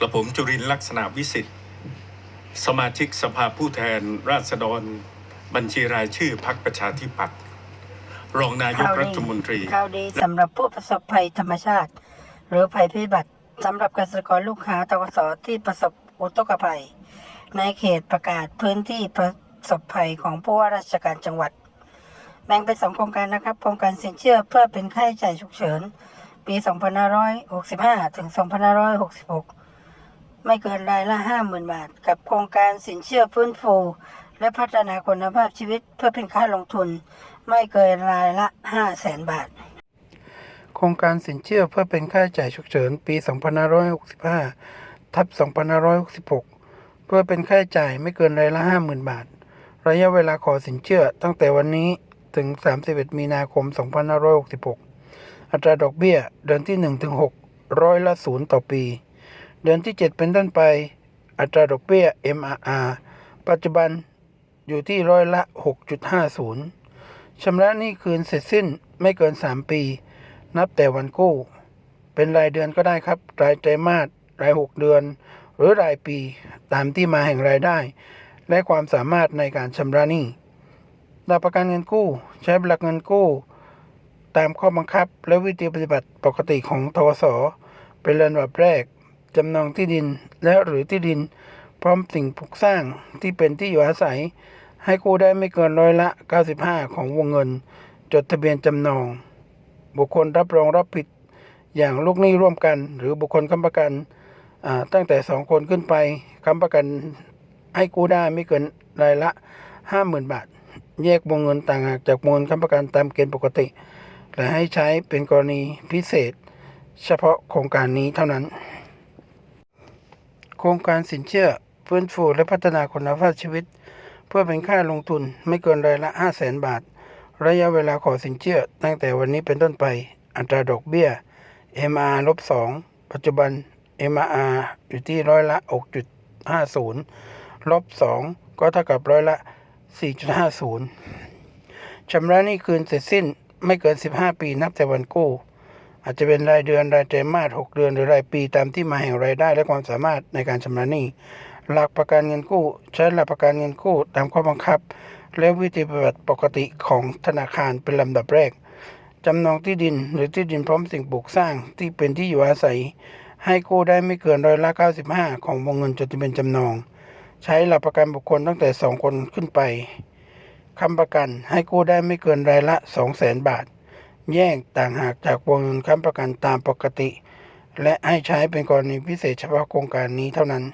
กระผมจุรินลักษณะวิสิทธิ์ สมาชิกสภาผู้แทนราษฎร บัญชีรายชื่อพักประชาธิปัตย์รองนายกรัฐมนตรีข่าวดีสำหรับผู้ประสบภัยธรรมชาติ หรือภัยพิบัติสำหรับเกษตรกรลูกค้าตกสที่ประสบอุทกภัย ในเขตประกาศพื้นที่ประสบภัยของผู้ว่าราชการจังหวัด แบ่งเป็นสองโครงการนะครับโครงการสินเชื่อเพื่อเป็นค่าใช้จ่ายฉุกเฉิน ปี 2565 ถึง 2566 ไม่เกินรายละ 50,000 บาท กับโครงการสินเชื่อฟื้นฟู และพัฒนาคุณภาพชีวิตเพื่อเป็นค่าลงทุน ไม่เกินรายละ 500,000 บาท โครงการสินเชื่อเพื่อเป็นค่าใช้จ่ายฉุกเฉินปี 2565 ทับ 2566 เพื่อเป็นค่าใช้จ่ายไม่เกินรายละ 50,000 บาท ระยะเวลาขอสินเชื่อตั้งแต่วันนี้ถึง 31 มีนาคม 2566 อัตราดอกเบี้ยเดือนที่1ถึง6ร้อยละ 0 ต่อปี เดือนที่ 7 เป็นต้นไป อัตราดอกเบี้ย MRR ปัจจุบันอยู่ที่ร้อยละ 6.50ชำระหนี้คืนเสร็จสิ้นไม่เกิน 3 ปี นับแต่วันกู้ เป็นรายเดือนก็ได้ครับ รายไตรมาสราย 6 เดือน หรือรายปีตามที่มาแห่งรายได้ และความสามารถในการชำระหนี้หลักประกันเงินกู้ ใช้หลักเงินกู้ ตามข้อบังคับและวิธีปฏิบัติปกติของทวสเป็นลำดับแรก จำนองที่ดิน และหรือที่ดิน พร้อมสิ่งปลูกสร้างที่เป็นที่อยู่อาศัย ให้กู้ได้ไม่เกินร้อยละ 95 ของวงเงิน จดทะเบียนจำนอง บุคคลรับรองรับผิดอย่างลูกหนี้ร่วมกัน หรือบุคคลค้ำประกันตั้งแต่ 2 คนขึ้นไปค้ำประกันให้กู้ได้ไม่เกินรายละ 50,000 บาท แยกวงเงินต่างหากจากวงเงินค้ำประกันตามเกณฑ์ปกติ และให้ใช้เป็นกรณีพิเศษ เฉพาะโครงการนี้เท่านั้น โครงการสินเชื่อฟื้นฟูและพัฒนาคุณภาพชีวิต เพื่อเป็นค่าลงทุนไม่เกินรายละ 5 0 0แสนบาท ระยะเวลาขอสินเชื่อตั้งแต่วันนี้เป็นต้นไป อัตราดอกเบี้ย MR ลบ2ปัจจุบัน MR อยู่ที่ร้อยละ 6.50 ลบ 2 ก็เท่ากับร้อยละ 4.50ชำระหนี้คืนเสร็จสิ้นไม่เกิน 15 ปีนับแต่วันกู้ อาจจะเป็นรายเดือนรายไตรมาส6เดือนหรือรายปีตามที่มาแห่งรายได้และความสามารถในการชำระหนี้ หลักประกันเงินกู้ ใช้หลักประกันเงินกู้ตามข้อบังคับ และวิธีปฏิบัติปกติของธนาคารเป็นลำดับแรกจำนองที่ดินหรือที่ดินพร้อมสิ่งปลูกสร้างที่เป็นที่อยู่อาศัย ให้กู้ได้ไม่เกินร้อยละ95 ของวงเงินจดทะเบียนจำนอง ใช้หลักประกันบุคคลตั้งแต่ 2 คนขึ้นไปคำประกันให้กู้ได้ไม่เกินรายละ 200,000 บาท แยกต่างหากจากวงเงินค้ำประกันตามปกติ และให้ใช้เป็นกรณีพิเศษเฉพาะโครงการนี้เท่านั้น